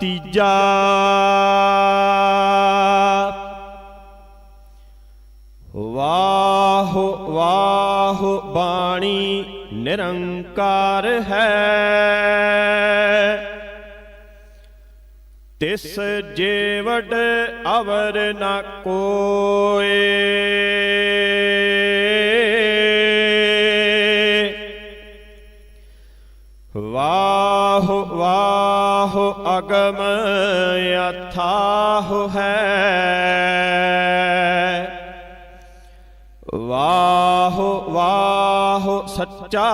ਤੀਜਾ। ਵਾਹ ਵਾਹ ਬਾਣੀ ਨਿਰੰਕਾਰ ਹੈ। ਤਿਸ ਜੀਵੜ ਅਵਰ ਨ ਕੋਏ। ਵਾਹ ਵਾਹ ਅਗਮ ਅਥਾਹ ਹੈ। ਵਾਹ ਵਾਹ ਸੱਚਾ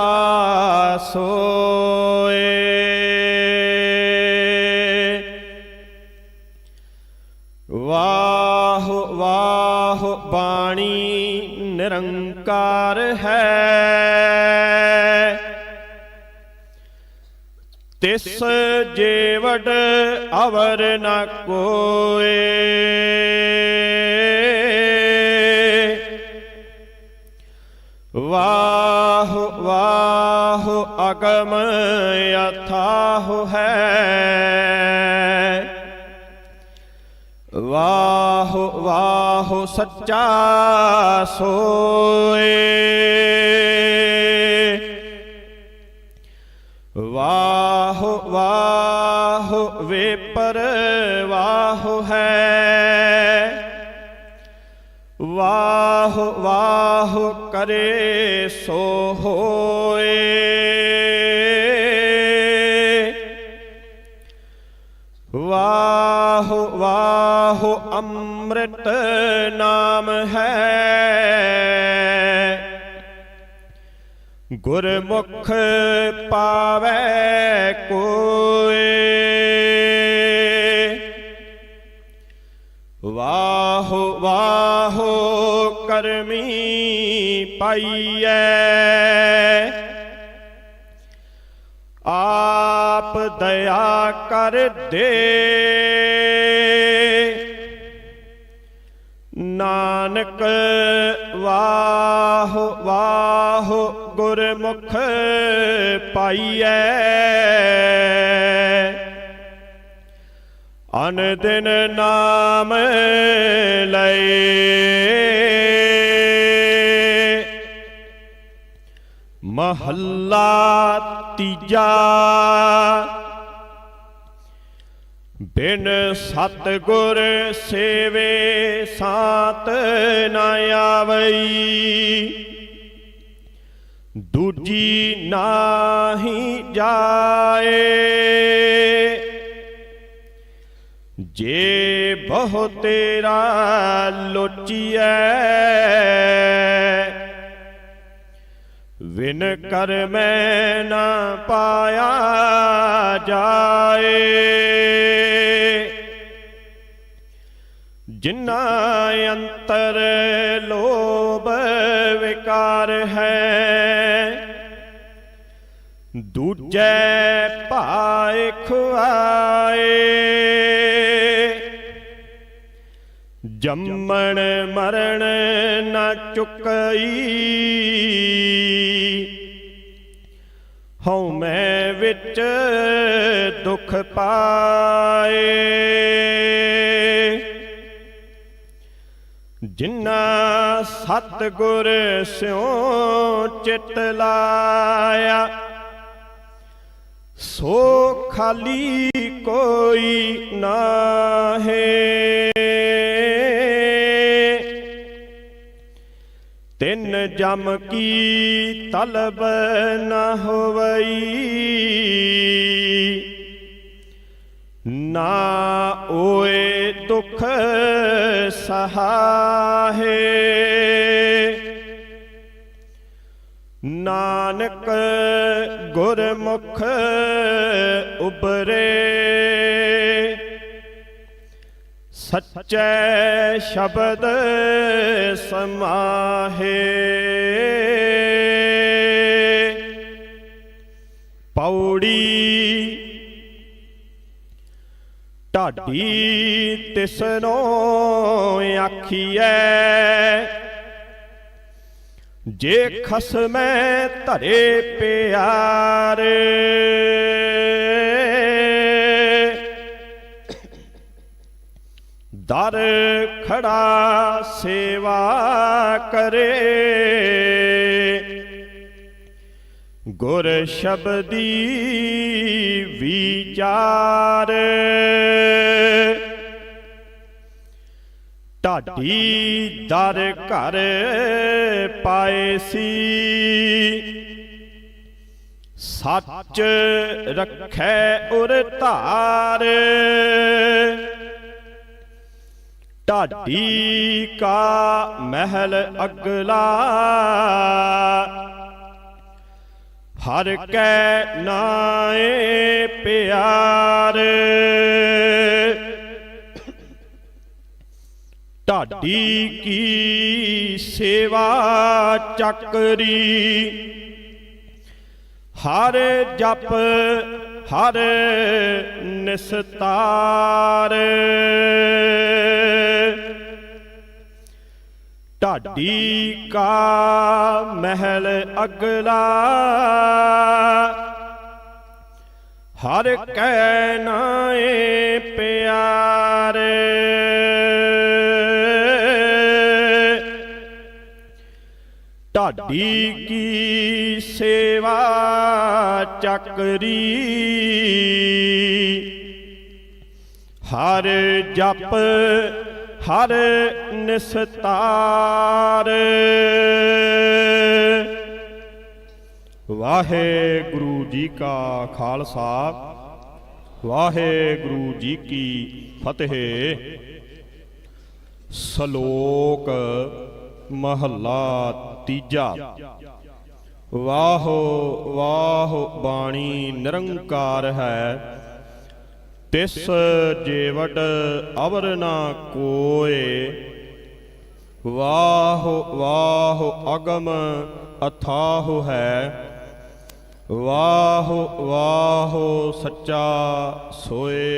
ਸੋਏ। ਵਾਹ ਵਾਹ ਬਾਣੀ ਨਿਰੰਕਾਰ ਹੈ। ਤਿਸ ਜੀਵੜ ਅਵਰ ਨ ਕੋਏ। ਵਾਹ ਵਾਹ ਅਗਮ ਅਥਾਹ ਹੈ। ਵਾਹ ਵਾਹ ਸੱਚਾ ਸੋਏ। ਵਾਹ ਵਾਹ ਵੇ ਪਰਵਾਹ ਹੈ। ਵਾਹ ਵਾਹ ਕਰੇ ਸੋ ਹੋਏ। ਵਾਹ ਵਾਹ ਅੰਮ੍ਰਿਤ ਨਾਮ ਹੈ। ਗੁਰਮੁਖ ਪਾਵੈ ਕੋਏ ਵਾਹ ਵਾਹ ਕਰਮੀ ਪਾਈਐ। ਆਪ ਦਇਆ ਕਰ ਦੇ। ਨਾਨਕ ਵਾਹ ਵਾਹ ਗੁਰਮੁਖ ਪਾਈਐ। ਅਨ ਦਿਨ ਨਾਮ ਲਏ। ਮਹੱਲਾ ਤੀਜਾ। ਬਿਨ ਸਤ ਗੁਰ ਸੇਵੇ ਸਾਤ ਨਾ ਆਵਈ। ਦੂਜੀ ਨਾਹੀ ਜਾਏ। ਜੇ ਬਹੁ ਤੇਰਾ ਲੋਚੀਐ, ਵਿਨ ਕਰ ਮੈਂ ਨਾ ਪਾਇਆ ਜਾਏ। ਜਿਨਾ ਅੰਤਰ ਲੋਭ ਵਿਕਾਰ ਹੈ। ਦੂਜੇ ਭਾਇ ਖੁਆਏ ਜੰਮਣ ਮਰਨ ਨਾ ਚੁਕਈ। ਹਉ ਮੈਂ ਵਿੱਚ ਦੁਖ ਪਾਏ। ਜਿਨਾ ਸਤ ਗੁਰ ਸਿਉ ਚਿਤ ਲਾਇਆ, ਸੋ ਖਾਲੀ ਕੋਈ ਨਾਹੀ। ਤਿੰਨ ਜਮ ਕੀ ਤਲਬ ਨਾ ਹੋਵਈ ਨਾ ਓਏ ਦੁਖ ਸਹਾਏ ਨਾਨਕ ਗੁਰਮੁਖ ਉਬਰੇ ਸੱਚੇ ਸ਼ਬਦ ਸਮਾਹੇ। ਪੌੜੀ ਢਾਡੀ ਤਿਸਨੋ ਆਖੀਐ ਜੇ ਖਸਮੈ ਧਰੇ ਪਿਆਰ। ਦਰ ਖੜਾ ਸੇਵਾ ਕਰੇ। ਗੁਰ ਸ਼ਬਦੀ ਵਿਚਾਰ। ਢਾਡੀ ਦਰ ਘਰ ਪਾਏ ਸੀ। ਸੱਚ ਰੱਖੈ ਉਰ ਧਾਰ। ਢਾਡੀ ਕਾ ਮਹਿਲ ਅਗਲਾ। ਹਰ ਕੈ ਨਾਏ ਪਿਆਰ। ਢਾਡੀ ਕੀ ਸੇਵਾ ਚੱਕਰੀ। ਹਰ ਜਪ ਹਰ ਨਿਸਤਾਰ। ਢਾਡੀ ਕਾ ਮਹਿਲ ਅਗਲਾ। ਹਰ ਕੈ ਨਾਏ ਪਿਆਰ। ਢਾਡੀ ਕੀ ਸੇਵਾ ਚੱਕਰੀ। ਹਰ ਜਪ ਹਰ ਨਿਸਤਾਰ। ਵਾਹਿਗੁਰੂ ਜੀ ਕਾ ਖਾਲਸਾ, ਵਾਹਿਗੁਰੂ ਜੀ ਕੀ ਫਤਿਹ। ਸ਼ਲੋਕ ਮਹੱਲਾ ਤੀਜਾ। ਵਾਹੋ, ਵਾਹ ਬਾਣੀ ਨਿਰੰਕਾਰ ਹੈ। ਤਿਸ ਜੇਵਟ ਅਵਰ ਨਾ ਕੋਏ। ਵਾਹੋ ਵਾਹ ਅਗਮ ਅਥਾਹ ਹੈ। ਵਾਹ ਵਾਹੋ ਸੱਚਾ ਸੋਏ।